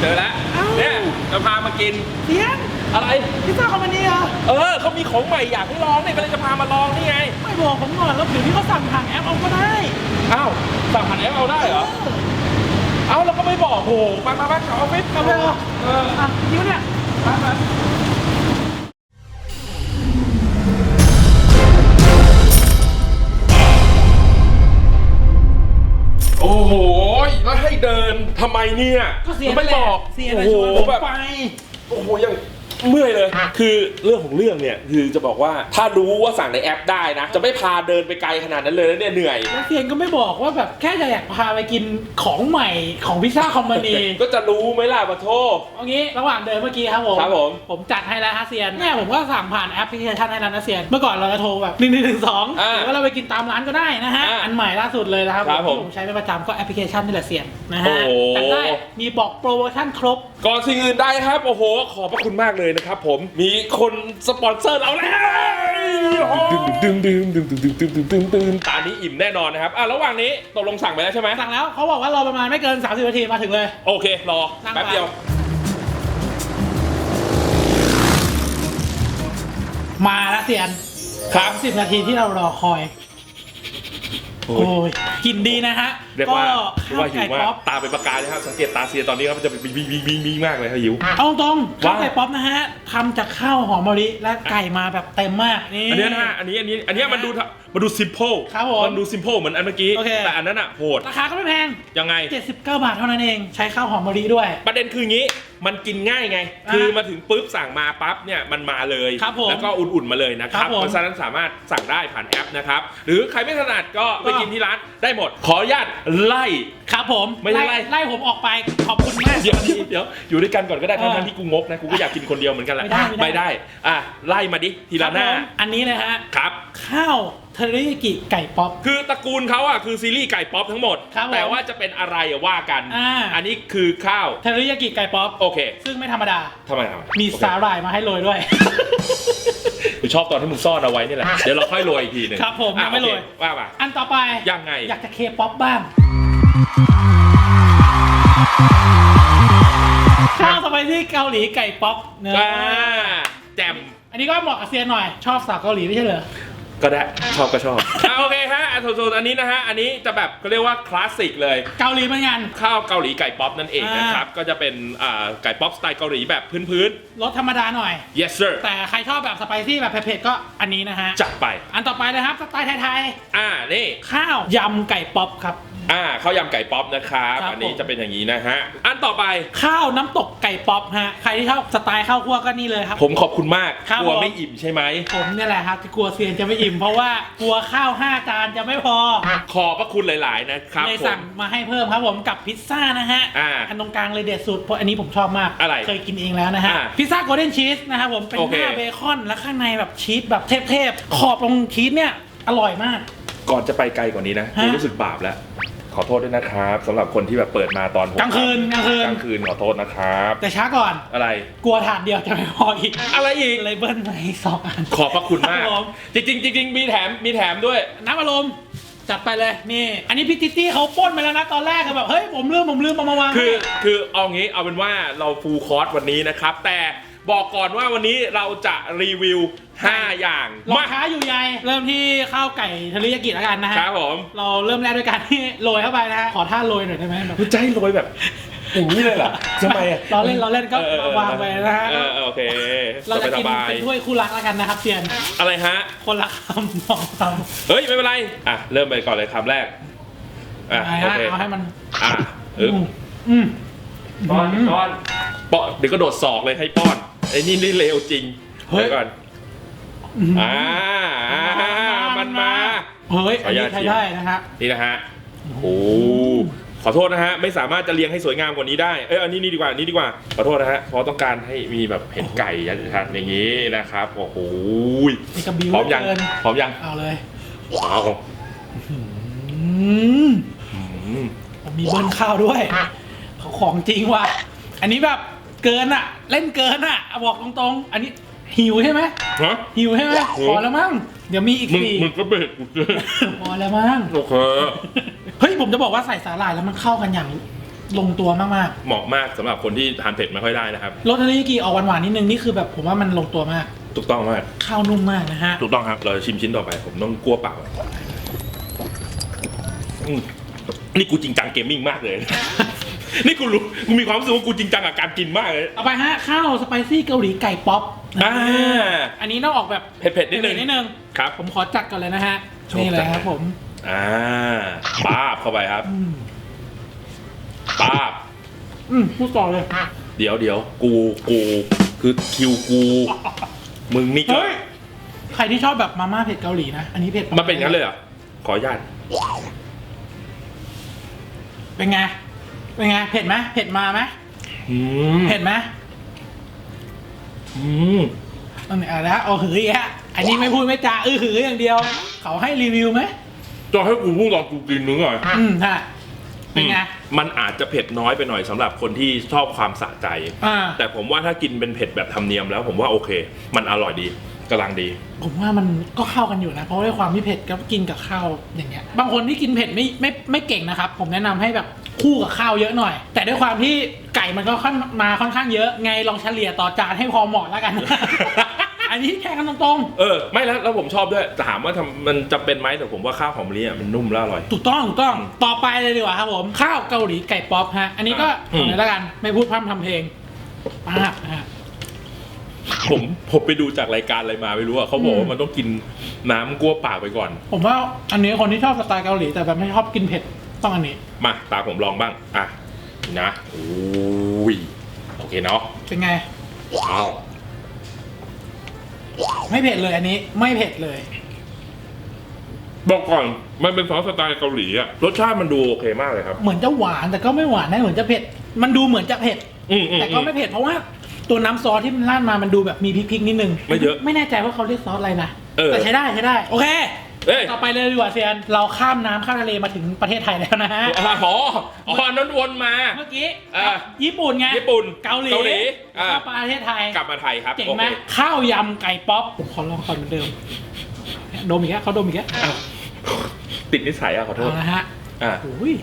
เจอแล้วเอ้า เนี่ยจะพามากินเสียงอะไร พิซซ่าคอมพานีเหรอเออเขามีของใหม่อยากให้ลองเนี่ยก็เลยจะพามาลองนี่ไงไม่บอกผมก่อนแล้วเดี๋ยวนี้เขาสั่งผ่านแอปเอาก็ได้อ้าวสั่งผ่านแอปเอาได้เหรอเอ้าเราก็ไม่บอกโหมามาบ้านเขาออฟฟิศเอาเลยเหรอเอออะจริงปะเนี่ย มามาำไมเนี่ยก็เสียไม่บอก เสียโอ้ไปโหชวนผมแบบไป โอ้โหยัง เมื่อยเลย คือเรื่องของเรื่องเนี่ยคือจะบอกว่าถ้ารู้ว่าสั่งในแอปได้นะ จะไม่พาเดินไปไกลขนาดนั้นเลยนะเนี่ยเหนื่อย แล้วเสียงก็ไม่บอกว่าแบบแค่จะอยากพาไปกินของใหม่ของพิซซ่าคอมพานีก็จะรู้ไหมล่ะปะโท เอางี้ระหว่างเดินเมื่อกี้ครับผมครับผม ผมจัดให้แล้วฮะเซียนเนี่ยผมก็สั่งผ่านแอปพลิเคชันให้แล้วนะเซียนเมื่อก่อนเราจะโทรแบบหนึ่งหนึ่งถึงสองอ่าหรือว่าเราไปกินตามร้านก็ได้นะฮะอ่าอันใหม่ล่าสุดเลยนะครับครับผมที่ผมใช้เป็นประจำก็แอปพลิเคชันนี่แหละเซียนนะโอ้ฮะโห จัดได้มีบอกโปรโมชั่นครบ ก่อนสิ่งอื่นใดครับ โอ้โห ขอบพระคุณมากเลยนะครับผมมีคนสปอนเซอร์เราแล้วดึงดึงดึงดึงดึงดึงดึงดึงดึงตอนนี้อิ่มแน่นอนนะครับอะระหว่างนี้ตกลงสั่งไปแล้วใช่ไหมสั่งแล้วเขาบอกว่ารอประมาณไม่เกิน 30 นาทีมาถึงเลย โอเค รอนั่งแป๊บเดียว มาแล้วเซียนครับ 30 นาทีที่เรารอคอย โอ้โอ้ยกินดีนะฮะ เรียกก็ว่าเรียกข้าวว่าหิไก่วมาป๊กอป ตาเป็นประกายเลยครับสังเกตตาเซียตอนนี้ครับมันจะเป็นบิงบิงบิงบิงมากเลยครับหิว เอาตรงๆข้าวว่าไก่ป๊อปนะฮะทำจากข้าวหอมมะลิและไก่มาแบบเต็มมากนี่ อันเนี้ยนะฮะอันนี้อันนี้อันเนี้ยมันดูทะมันดู simple ครับผมมันดู simple เหมือนอันเมื่อกี้ โอเค แต่อันนั้นอะโหดราคาก็ไม่แพง ยังไง 79 บาทเท่านั้นเอง ใช้ข้าวหอมมะลิด้วย ประเด็นคืองี้มันกินง่ายไง อ่าคือมาถึงปุ๊บสั่งมาปั๊บเนี่ยมันมาเลย ครับผมแล้วก็อุ่นๆมาเลยนะคครัรับบผมเพราะฉะนั้นสามารถสั่งได้ผ่านแอปนะครับ หรือใครไม่ถนัดก็ไปก็กินที่ร้านได้หมด ขออนุญาตไล่ครับผมไม่ได้ไล่ ไล่ผมออกไปขอบคุณมากเดี๋ยวเดี๋ยวเดี๋ยวอยู่ด้วยกันก่อนก็ได้เออทั้งๆที่กูงกนะกูก็อยากกินคนเดียวเหมือนกันแหละไม่ได้ไม่ได้ไม่ได้อะไล่มาดิทีละหน้าครับผมอันนี้เลยฮะครับ ข้าว เทอริยากิไก่ป๊อป คือตระกูลเขาอะคือซีรีส์ไก่ป๊อปทั้งหมด ครับผมแต่ว่าจะเป็นอะไรอะว่ากันอ่าอันนี้คือข้าว เทอริยากิไก่ป๊อป โอเคซึ่งไม่ธรรมดา ทำไมทำไมมีโอเคสาหร่ายมาให้โรยด้วย กูชอบตอนที่มึงซ่อนเอาไว้นี่แหละ เดี๋ยวเราค่อยโรยอีกทีหนึงครับผมอะยังไม่โรย โอเคว่ามา อันต่อไปยังไง อยากจะเคป๊อปบ้างข้าวสไปซี่เกาหลีไก่ป๊อปเนอะอ่าแจ่มอันนี้ก็เหมาะกับเซียนหน่อย ชอบสาวเกาหลีไม่ใช่เหรอ ก็ได้ชอบก็ชอบอะโอเคฮะอันส่วนอันนี้นะฮะอันนี้จะแบบเขาเรียกว่าคลาสสิกเลย เกาหลีเหมือนกัน ข้าวเกาหลีไก่ป๊อปนั่นเองอ่านนะครับ ก็จะเป็นอ่าไก่ป๊อปสไตล์เกาหลีแบบพื้นรสธรรมดาหน่อย ๆ yes sir แต่ใครชอบแบบสไปซี่แบบเผ็ดๆก็อันนี้นะฮะ จัดไป อันต่อไปนะครับสไตล์ไทยอ่านี่ ๆ ข้าวยำไก่ป๊อปครับ อ่าข้าวยำไก่ป๊อปนะครับครับอันนี้ผม จะเป็นอย่างนี้นะฮะอันต่อไปข้าวน้ำตกไก่ป๊อปฮะใครที่ชอบสไตล์ข้าวคั่วก็นี่เลยครับ ผมขอบคุณมากครับกลัวผม ไม่อิ่มใช่ไหมผมเนี่ยแหละครับที่กลัวเซียนจะไม่อิ่มเพราะว่ากลัวข้าว5จานจะไม่พอขอบพระคุณหลาย ๆ นะครับเลยผม สั่งมาให้เพิ่มครับผมกับพิซซ่านะฮะอ่าอันตรงกลางเลยเด็ดสุดเพราะอันนี้ผมชอบมากอะไรเคยกินเองแล้วนะฮะอ่าพิซซ่าโกลเด้นชีสนะครับผมเป็นโอหเคน้าเบคอนและข้างในแบบชีสแบบเทพๆขอบตรงชีสเนี่ยอร่อยมาก ก่อนจะไปไกลกว่านี้นะฮะ กูรู้สึกบาปแล้ว ขอโทษด้วยนะครับสำหรับคนที่แบบเปิดมาตอนหัวกลางคืนกลางคืนกลางคืนขอโทษนะครับ แต่ช้าก่อน อะไร กลัวถาดเดียวจะไม่พออีกอะไรอีก เลยเบิ้ลมาอีกสองอันขอบพระคุณมากครับผมจริงๆจริงๆมีแถมมีแถมด้วย น้ำอารมณ์จัดไปเลยนี่ อันนี้พี่ติตี้เขาปล้นไปแล้วนะตอนแรกอะแบบเฮ้ยผมลืมผมลืมเอามาวางคือให้คือเอางี้เอาเป็นว่าเราฟูลคอร์สวันนี้นะครับ แต่ บอกก่อนว่าวันนี้เราจะรีวิว 5 อย่างรอมาช้าอยู่ใยเริ่มที่ข้าวไก่เทอริยากิแล้วกันนะฮะครับผม เราเริ่มแรกด้วยการที่โรยเข้าไปนะฮะขอท่าโรยหน่อยได้ไหมแบบจะให้โรยแบบ อย่างนี้เลยเหรอทำไมอะเราเล่นเราเล่นก็ออออวางไปนะฮะเออเออโอเคเราจะกินสบายเป็นถ้วยคู่รักแล้วกันนะครับเซียนๆอะไรฮะ คนละคำสองคำเฮ้ย ไม่เป็นไร อะ เริ่มไปก่อนเลยคำแรก อะเอาโอฮะเค เอาให้มันอะเอออืมอืมป้อนป้อนป้อนเดี๋ยวก็โดดศอกเลยให้ป้อน ไอ้นี่นี่เลวจริงเฮ้ย เดี๋ยวก่อนอืมอ่าอ่ามันมา เฮ้ยขออัอนนุญาตนี้ใช้ได้นะฮะ นี่นะฮะโอ้โหขอโทษนะฮะ ไม่สามารถจะเรียงให้สวยงามกว่านี้ได้ เอ้ยอันนี้นี่ดีกว่าอันนี้ดีกว่า ขอโทษนะฮะ เพราะต้องการให้มีแบบเห็นไก่ชัดๆอย่างนี้นะครับ โอ้โหนี่กระบิวพร้อมยังเกิน พร้อมยัง เอาเลยว้าวอืมอืมผมมีเบิ้ลข้าวด้วยเขาของจริงว่ะ อันนี้แบบ เกินอะเล่นเกินอะเอาบอกตรงๆ อันนี้หิวใช่ไหมฮะ หิวใช่ไหมโอ้ พอแล้วมั้งเดี๋ยวมีอีกมึงสี่มึงก็เบรกกูเจอพอแล้วมั้งโอเคเฮ้ยผมจะบอกว่าใส่สาหร่ายแล้วมันเข้ากันอย่างลงตัวมากเหมาะมากสำหรับคนที่ทานเผ็ดไม่ค่อยได้นะครับ ๆรสเทอริยากิออกหวานๆนิดนึงนี่คือแบบผมว่ามันลงตัวมากถูกต้องมาก ข้าวนุ่มมากนะฮะถูกต้องครับ เราจะชิมชิ้นต่อไป ผมต้องกลัวเปล่าอืมนี่กูจริงจังเกมมิ่งมากเลยนี่ กูรู้กูมีความรู้สึกว่ากูจริงจังกับการกินมากเลย เอาไปฮะข้าวสไปซี่เกาหลีไก่ป๊อปอ่า อันนี้ต้องออกแบบเผ็ดๆนิดนึง นิดนึงครับ ผมขอจัดก่อนเลยนะฮะชอบนี่เลยจัดครับผมอ่าป้าบเข้าไปครับอืมป้าบ อืมพูดต่อเลย เดี๋ยวเดี๋ยวกูกูคือคิวกู มึงนี่ก็เฮ้ย ใครที่ชอบแบบมาม่าเผ็ดเกาหลีนะ อันนี้เผ็ดมันเป็นงั้นเลยเหรอขออนุญาตเป็นไง เป็นไง เผ็ดไหมเผ็ดมาไหมอืมเผ็ดไหมอืมอันนี้อะแล้วเอาหืออีกฮะอันนี้ไม่พูดไม่จาอื้อหืออย่างเดียว เขาให้รีวิวไหมจะให้กูพูดตอนกูกินนึงหน่อยอืมฮะเป็นไง มันอาจจะเผ็ดน้อยไปหน่อยสำหรับคนที่ชอบความสะใจ อ่า แต่ผมว่าถ้ากินเป็นเผ็ดแบบธรรมเนียมแล้วผมว่าโอเค มันอร่อยดีกำลังดี ผมว่ามันก็เข้ากันอยู่นะ เพราะด้วยความที่เผ็ดก็กินกับข้าวอย่างเงี้ย บางคนที่กินเผ็ดไม่ไม่ไม่เก่งนะครับ ผมแนะนำให้แบบ คู่กับข้าวเยอะหน่อย แต่ด้วยความที่ไก่มันก็ค่อนมาค่อนข้างเยอะ ไงลองเฉลี่ยต่อจานให้พอเหมาะแล้วกัน อันนี้แค่กันตรงเออ ไม่แล้วแล้วผมชอบด้วยถามว่าทำมันจะเป็นไหมแต่ผมว่าข้าวหอมมะลิอะมันนุ่มและอร่อย ๆ ถูกต้องถูกต้อง ต่อไปเลยดีกว่าครับผม ข้าวเกาหลีไก่ป๊อปฮะ อันนี้ก็อืมทำเลยแล้วกัน ไม่พูดพร่ำทำเพลงมากนะฮะ ผมผมไปดูจากรายการอะไรมาไม่รู้อะเขาบอกอืว่ามมันต้องกินน้ำกลัวปากไปก่อน ผมว่าอันนี้คนที่ชอบสไตล์เกาหลีแต่แบบไม่ชอบกินเผ็ด ต้องอันนี้ มาตาผมลองบ้าง อะ นะโอ้ยโอเคเนาะเป็นไงว้าวไม่เผ็ดเลยอันนี้ ไม่เผ็ดเลย บอกก่อนมันเป็นซอสสไตล์เกาหลีอะรสชาติมันดูโอเคมากเลยครับ เหมือนจะหวานแต่ก็ไม่หวานนะเหมือนจะเผ็ด มันดูเหมือนจะเผ็ด อืมอืม แต่ก็ไม่เผ็ดเพราะว่าตัวน้ำซอสที่มันราดมามันดูแบบมีพริกๆนิดนึงไม่เยอะไม่แน่ใจว่าเขาเรียกซอสอะไรนะ เออ แต่ใช้ได้ใช้ได้ โอเค เอ้ยต่อไปเลยดีกว่าเซียน เราข้ามน้ำข้ามทะเลมาถึงประเทศไทยแล้วนะฮะ อ๋ออ๋ออันนั้นวนมา เมื่อกี้อะ ญี่ปุ่นไง ญี่ปุ่นเกาหลีเกาหลีอะแล้วประเทศไทย กลับมาไทยครับเจ๋งโอไหมเคข้าวยำไก่ป๊อปผมขอลองก่อนเหมือนเดิม ดมอีกแล้วเขาดมอีกแล้วอ้าวติดนิสัยอะขอโทษเอาละฮะอะโอ้ย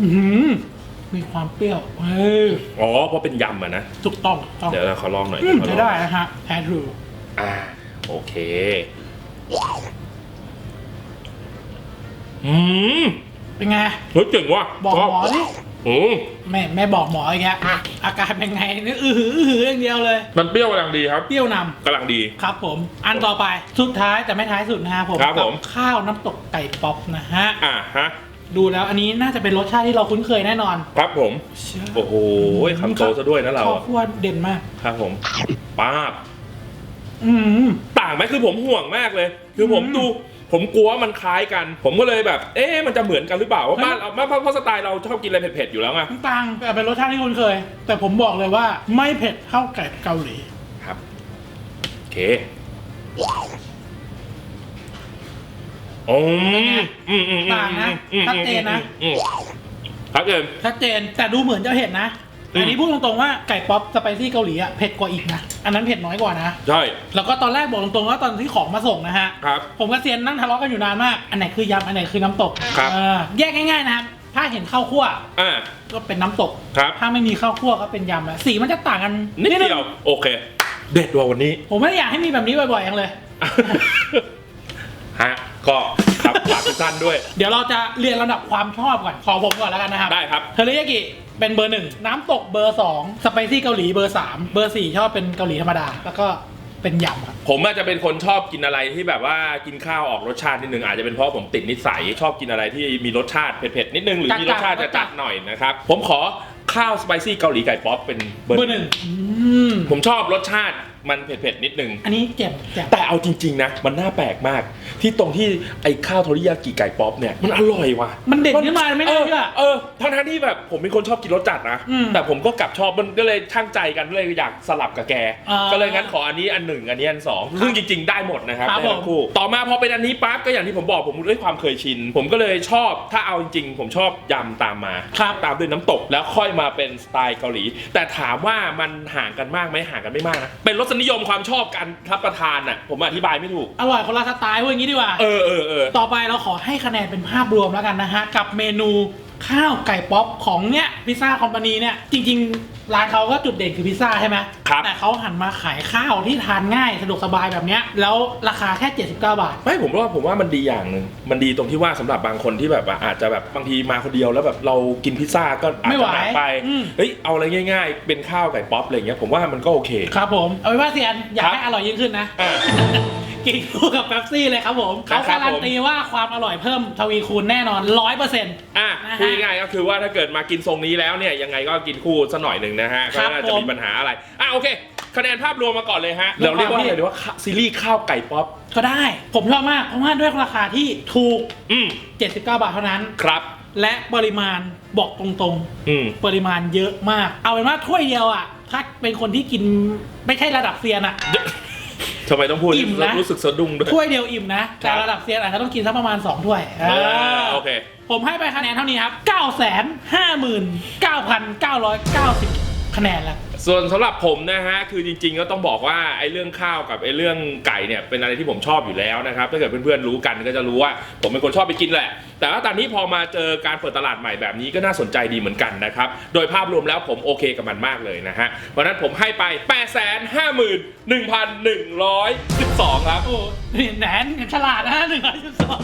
อื้อหือมีความเปรี้ยวเฮ้ยอ๋อเพราะเป็นยำอะนะ ถูกต้องถูกต้องเดี๋ยวเราขอลองหน่อยอืมขอลใช้องได้นะฮะแท้ทรูอ่า โอเค อืมเป็นไง เฮ้ยเจ๋งว่ะบอกหมอดิอืมแม่แม่บอกหมออีกแล้วอาการเป็นไงนี่อือหืออือหืออย่างเดียวเลย มันเปรี้ยวกำลังดีครับ เปรี้ยวนกำลังดีำครับผม อันต่อไป สุดท้ายแต่ไม่ท้ายสุดนะฮะผมครับผม กัข้าวน้ำตกไก่ป๊อปนะฮะ อ่าฮะ ดูแล้วอันนี้น่าจะเป็นรสชาติที่เราคุ้นเคยแน่นอนครับผมโอ้โหคำโตซะด้วยนะเรา ข้าวอะคั่วเด่นมาก ครับผมป้าบ อืมต่างไหมคือผมห่วงมากเลย คือผมอืมดูผมกลัวว่ามันคล้ายกัน ผมก็เลยแบบ เอ๊ะมันจะเหมือนกันหรือเปล่าว่าเฮ้ยบ้านเราเพราะเพราะสไตล์เราชอบกินอะไรเผ็ดๆอยู่แล้วไงน้ำตาลแต่เป็นรสชาติที่คุ้นเคย แต่ผมบอกเลยว่าไม่เผ็ดเท่าไก่เกาหลีครับโอเคอืมอืมอืมอืมต่างนะอืมชัดเจนนะอืมชัดเจนชัดเจนแต่ดูเหมือนจะเผ็ดนะ อืม อันนี้พูดตรงๆว่าไก่ป๊อปสไปซี่เกาหลีอะเผ็ดกว่าอีกนะ อันนั้นเผ็ดน้อยกว่านะ ใช่แล้วก็ตอนแรกบอกตรงๆว่าตอนที่ของมาส่งนะฮะ ครับ ผมกับเซียนนั่งทะเลาะกันอยู่นานมาก อันไหนคือยำ อันไหนคือน้ำตกครับ เออแยกง่ายๆนะครับถ้าเห็นข้าวคั่วอ่าก็เป็นน้ำตก ครับ ถ้าไม่มีข้าวคั่วก็เป็นยำแล้วสีมันจะต่างกันนิดเดียว โอเค เด็ดว่าวันนี้ ผมไม่ได้อยากให้มีแบบนี้บ่อยๆอย่างเลย ฮะ ก็ครับฝากทุกท่านด้วย เดี๋ยวเราจะเรียงลำดับความชอบก่อน ขอผมก่อนแล้วกันนะครับได้ครับ เทอริยากิ เป็นเบอร์หนึ่งน้ำตกเบอร์สองสไปซี่เกาหลีเบอร์สามเบอร์สี่ชอบเป็นเกาหลีธรรมดา แล้วก็เป็นยำครับ ผมอาจจะเป็นคนชอบกินอะไรที่แบบว่ากินข้าวออกรสชาตินิดนึงอาจจะเป็นเพราะผมติดนิสัย ชอบกินอะไรที่มีรสชาติเผ็ดๆนิดนึงหรือมีรสชาติจัจะดๆจัดหน่อยนะครับ ผมขอข้าวสไปซี่เกาหลีไก่ป๊อปเป็นเบอเบอร์ร์หหนึ่นึ่งงอืมผมชอบรสชาติ มันเผ็ดๆนิดนึง อันนี้เจ็บเจ็บแต่เอาจริง ๆ นะ มันน่าแปลกมาก ที่ตรงที่ไอ้ข้าวโทริยากิไก่ป๊อปเนี่ยมันอร่อยว่ะมันเด่นขึ้นมาไม่ได้เชื่อ เออทั้งทั้งๆที่แบบผมเป็นคนชอบกินรสจัดนะ อืมแต่ผมก็กลับชอบมันก็เลยช่างใจกันเลยอยากสลับกับแก อ่าก็เลยงั้นขออันนี้อันหนึ่งอันนี้อันสองซึ่งจริง ๆ ได้หมดนะครับครับได้ทั้งคู่ต่อมาพอเป็นอันนี้ปั๊บก็อย่างที่ผมบอกผมด้วยความเคยชิน ผมก็เลยชอบถ้าเอาจริง ๆ ผมชอบยำตามมา ครับตามด้วยน้ำตกแล้วค่อยมาเป็นสไตล์เกาหลี แต่ถามว่ามันห่างกันมากไหมห่างกันไม่มากนะเป็นรสนิยมความชอบการรับประทานอะ ผมอธิบายไม่ถูก อร่อยคนละสไตล์พูดอย่างนี้ดีกว่า เออเออเออ ต่อไปเราขอให้คะแนนเป็นภาพรวมแล้วกันนะฮะ กับเมนู ข้าวไก่ป๊อปของเนี้ยพิซซ่าคอมพานีเนี่ยจริง ๆ ร้านเขาก็จุดเด่นคือพิซซ่าใช่ไหมครับ แต่เขาหันมาขายข้าวที่ทานง่ายสะดวกสบายแบบเนี้ยแล้วราคาแค่ 79 บาท ไม่ผมว่าผมว่ามันดีอย่างหนึ่งมันดีตรงที่ว่าสำหรับบางคนที่แบบว่าอาจจะแบบบางทีมาคนเดียวแล้วแบบเรากินพิซซ่าก็อาจไม่ไหวจะหนักไปอืม เฮ้ยเอาอะไรง่าย ๆ เป็นข้าวไก่ป๊อปอะไรอย่างเงี้ยผมว่ามันก็โอเค ครับผม เอาเป็นว่าเซียนอยากครับให้อร่อยยิ่งขึ้นนะ อะ กินคู่กับเป๊ปซี่เลยครับผมครัเขาบครับการันตีว่าความอร่อยเพิ่มทวีคูณแน่นอนร้อยเปอร์เซ็นต์อะนะฮะพูดง่ายๆก็คือว่าถ้าเกิดมากินทรงนี้แล้วเนี่ยยังไงก็กินคู่สักหน่อยหนึ่งนะฮะครัก็บน่าจะผมมีปัญหาอะไรอะโอเคคะแนนภาพรวมมาก่อนเลยฮะด้วยเราเรียกว่าความที่อะไรดีว่าซีรีส์ข้าวไก่ป๊อปก็ได้ ผมชอบมากเพราะว่าด้วยราคาที่ถูกอืม79 บาทเท่านั้นครับ และปริมาณบอกตรงอืมๆปริมาณเยอะมาก เอาเป็นว่าถ้วยเดียวอะถ้าเป็นคนที่กินไม่ใช่ระดับเซียนอะ ทำไมต้องพูดอิ่มนะ รู้สึกสะดุ้งด้วย ถ้วยเดียวอิ่มนะ แต่ครับระดับเซียนอาจจะต้องกินสักประมาณ 2 ถ้วยอ่าอ่าโอเค ผมให้ไปคะแนนเท่านี้ครับ 9 5 9 9,990คะแนนแล้ว ส่วนสำหรับผมนะฮะคือจริง ๆ ก็ต้องบอกว่าไอ้เรื่องข้าวกับไอ้เรื่องไก่เนี่ยเป็นอะไรที่ผมชอบอยู่แล้วนะครับถ้าเกิดเพื่อนๆรู้กันก็จะรู้ว่าผมเป็นคนชอบไปกินแหละ แต่ว่าตอนนี้พอมาเจอการเปิดตลาดใหม่แบบนี้ก็น่าสนใจดีเหมือนกันนะครับโดยภาพรวมแล้วผมโอเคกับมันมากเลยนะฮะเพราะนั้นผมให้ไป8 5 1 1 1 12ครับโอ้แหนนฉลาดนะหนึ่งร้อยสิบสอง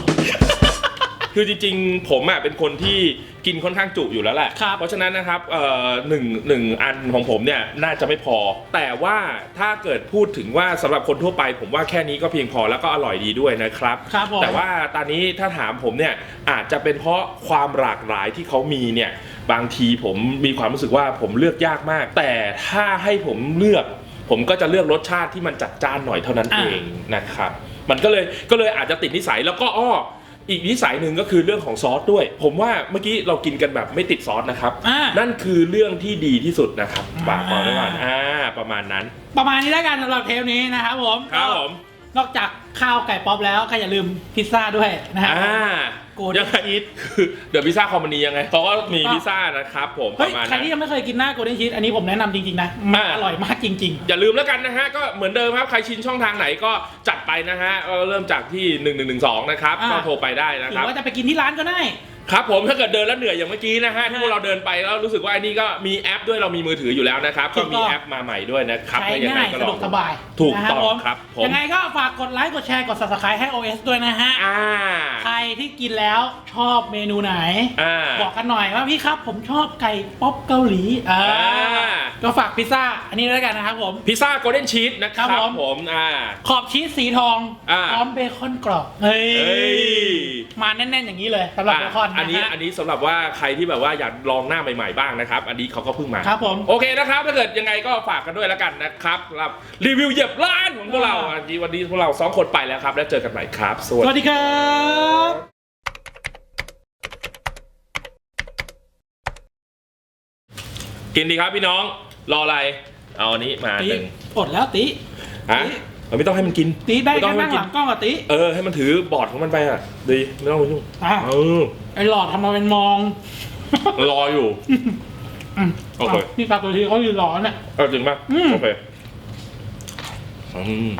คือจริงๆ ผมอะเป็นคนที่กินค่อนข้างจุอยู่แล้วแหละ ครับเพราะฉะนั้นนะครับเอ่อหนึ่งหนึ่งอันของผมเนี่ยน่าจะไม่พอ แต่ว่าถ้าเกิดพูดถึงว่าสำหรับคนทั่วไป ผมว่าแค่นี้ก็เพียงพอแล้วก็อร่อยดีด้วยนะครับ ครับผม แต่ว่าตอนนี้ถ้าถามผมเนี่ยอาจจะเป็นเพราะความหลากหลายที่เขามีเนี่ยบางทีผมมีความรู้สึกว่าผมเลือกยากมาก แต่ถ้าให้ผมเลือก ผมก็จะเลือกรสชาติที่มันจัดจ้านหน่อยเท่านั้นอ่าเองนะครับ มันก็เลยก็เลยอาจจะติดนิสัยแล้วก็อ้อ อีกนิสัยหนึ่งก็คือเรื่องของซอสด้วย ผมว่าเมื่อกี้เรากินกันแบบไม่ติดซอสนะครับ อ่านั่นคือเรื่องที่ดีที่สุดนะครับอ่าฝากบอกไว้ก่อนอ่าประมาณนั้น ประมาณนี้แล้วกันสำหรับเทปนี้นะครับผมครับผม นอกจากข้าวไก่ป๊อปแล้วก็อย่าลืมพิซซ่าด้วยนะฮะอ่าโกลเด้นยังไงคือเดี๋ยวพิซซ่าคอมมานียังไงเขาก็มีก็พิซซ่านะครับผมปเฮ้ยระมาณใครนั้น ที่ยังไม่เคยกินหน้าโกลเด้นชีสอันนี้ผมแนะนำจริงๆนะมันอ่า อร่อยมากจริง อย่าลืมแล้วกันนะฮะ ก็เหมือนเดิมครับ ใครชินช่องทางไหนก็จัดไปนะฮะก็เริ่มจากที่ 1112 นะครับ อ่า ก็โทรไปได้ๆนะหรืครัอบ ว่าจะไปกินที่ร้านก็ได้ ครับผมถ้าเกิดเดินแล้วเหนื่อยอย่างเมื่อกี้นะฮะที่พวกเราเดินไปแล้วรู้สึกว่าไอ้นี่ก็มีแอปด้วยเรามีมือถืออยู่แล้วนะครับถูก็กมีต้องแอปมาใหม่ด้วยนะครับใช้ก็ยังไงง่ายก็ลสะอดวงกสบายถูกนะต้องผมครับผมยังไงก็ฝากกดไลค์กดแชร์กด subscribe ให้ OS ด้วยนะฮะ อ่าใครที่กินแล้วชอบเมนูไหน อ่า บอกกันหน่อยว่าพี่ครับผมชอบไก่ป๊อปเกาหลีอ่าอ่า ก็ฝากพิซซ่าอันนี้ด้วยกันนะครับผม พิซซ่าโกลเด้นชีสนะครับครับผม ผมอ่า ขอบชีสสีทองอ่า พร้อมเบคอนกรอบเฮ้ยเอ้ยมาแน่นๆอย่างนี้เลยสำหรับเบคอนอันนี้นะฮะอันนี้สำหรับว่าใครที่แบบว่าอยากลองหน้าใหม่ๆบ้างนะครับ อันนี้เขาก็เพิ่งมา ครับผม โอเคนะครับ ถ้าเกิดยังไงก็ฝากกันด้วยแล้วกันนะครับสำหรับรีวิวเหยียบล้านของพวกเราอ่า อันนี้วันนี้พวกเราสองคนไปแล้วครับ แล้วเจอกันใหม่ครับสสวัสวัสดีดีครับกินดีครับพี่น้อง รออะไร เอาอันนี้มาตีหนึ่งอดแล้วตีฮะ เราไม่ต้องให้มันกินตีได้ไม่ต้แค่องให้นั่มังกิหลังกล้องกับตีเออให้มันถือบอร์ดของมันไปอะดีไม่ต้องไปยุ่งอะเออไอหลอดทำมาเป็นมองรออยู่ อืมโอเค นี่ตาตัวทีเขายืนรอเนี่ยเอาจริงป่ะอืม โอเคอืม